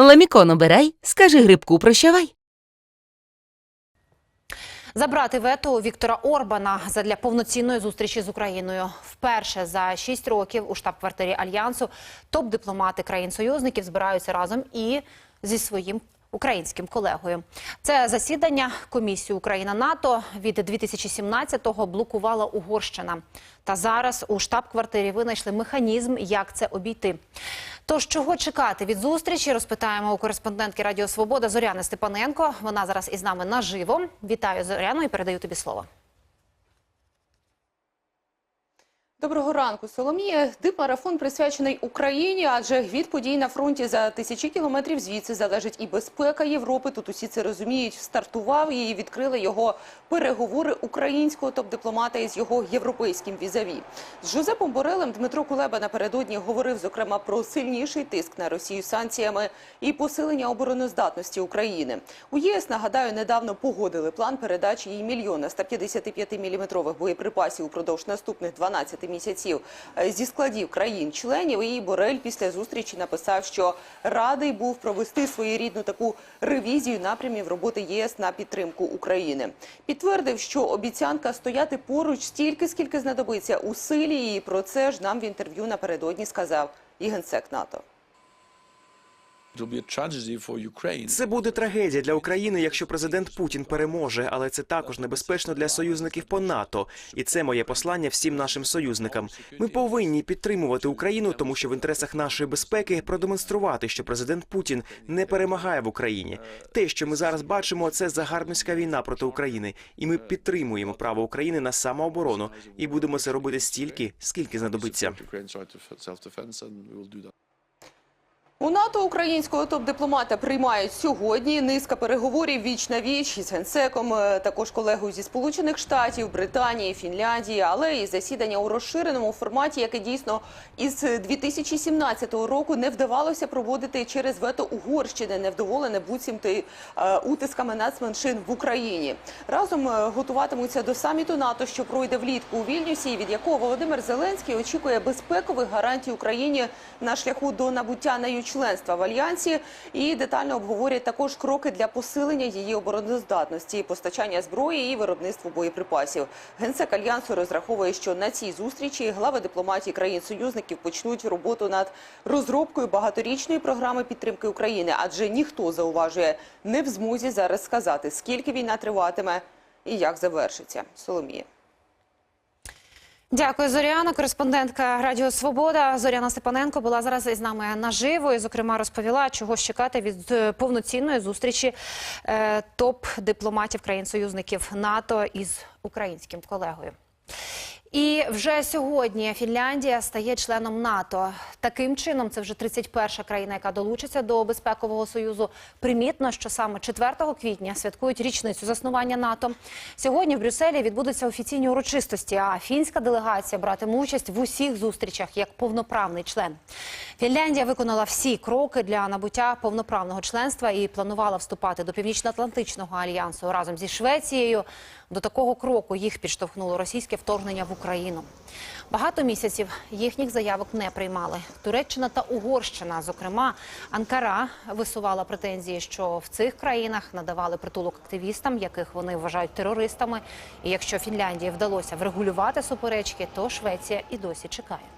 Ламікон обирай, скажи грибку прощавай. Забрати вето у Віктора Орбана задля повноцінної зустрічі з Україною. Вперше за шість років у штаб-квартирі альянсу топ-дипломати країн-союзників збираються разом і зі своїм українським колегою. Це засідання комісії Україна НАТО від 2017-го блокувала Угорщина. Та зараз у штаб-квартирі винайшли механізм, як це обійти. Тож, чого чекати від зустрічі, розпитаємо у кореспондентки Радіо Свобода Зоряни Степаненко. Вона зараз із нами наживо. Вітаю Зоряну і передаю тобі слово. Доброго ранку, Соломія. Дипмарафон присвячений Україні, адже від подій на фронті за тисячі кілометрів звідси залежить і безпека Європи. Тут усі це розуміють. Стартував і відкрили його переговори українського топ-дипломата із його європейським візаві. З Жозепом Борелем Дмитро Кулеба напередодні говорив зокрема про сильніший тиск на Росію санкціями і посилення обороноздатності України. У ЄС нагадаю недавно погодили план передачі їй мільйона 155-мм боєприпасів упродовж наступних 12 місяців е, зі складів країн-членів. І Борель після зустрічі написав, що радий був провести своєрідну таку ревізію напрямів роботи ЄС на підтримку України. Підтвердив, що обіцянка стояти поруч стільки, скільки знадобиться у силі. І про це ж нам в інтерв'ю напередодні сказав і генсек НАТО. Це буде трагедія для України, якщо президент Путін переможе, але це також небезпечно для союзників по НАТО. І це моє послання всім нашим союзникам. Ми повинні підтримувати Україну, тому що в інтересах нашої безпеки продемонструвати, що президент Путін не перемагає в Україні. Те, що ми зараз бачимо, це загарбницька війна проти України, і ми підтримуємо право України на самооборону і будемо це робити стільки, скільки знадобиться. У НАТО українського топ-дипломата приймають сьогодні. Низка переговорів віч на віч із генсеком, е, також колегою зі Сполучених Штатів, Британії, Фінляндії, але і засідання у розширеному форматі, яке дійсно із 2017 року не вдавалося проводити через вето Угорщини, невдоволене буцімто й, е, утисками нацменшин в Україні. Разом е, готуватимуться до саміту НАТО, що пройде влітку у Вільнюсі, від якого Володимир Зеленський очікує безпекових гарантій Україні на шляху до набуття нею членства в альянсі і детально обговорять також кроки для посилення її обороноздатності, постачання зброї і виробництву боєприпасів. Генсек альянсу розраховує, що на цій зустрічі глави дипломатії країн-союзників почнуть роботу над розробкою багаторічної програми підтримки України, адже ніхто зауважує не в змозі зараз сказати, скільки війна триватиме і як завершиться. Соломія. Дякую, Зоряна. Кореспондентка Радіо Свобода Зоряна Степаненко була зараз із нами наживо і, зокрема, розповіла, чого чекати від е, повноцінної зустрічі е, топ-дипломатів країн-союзників НАТО із українським колегою. І вже сьогодні Фінляндія стає членом НАТО. Таким чином, це вже 31-ша країна, яка долучиться до безпекового союзу. Примітно, що саме 4 квітня святкують річницю заснування НАТО. Сьогодні в Брюсселі відбудуться офіційні урочистості. А фінська делегація братиме участь в усіх зустрічах як повноправний член. Фінляндія виконала всі кроки для набуття повноправного членства і планувала вступати до Північно-Атлантичного альянсу разом зі Швецією. До такого кроку їх підштовхнуло російське вторгнення в Україну. Багато місяців їхніх заявок не приймали. Туреччина та Угорщина, зокрема, Анкара висувала претензії, що в цих країнах надавали притулок активістам, яких вони вважають терористами. І якщо Фінляндії вдалося врегулювати суперечки, то Швеція і досі чекає.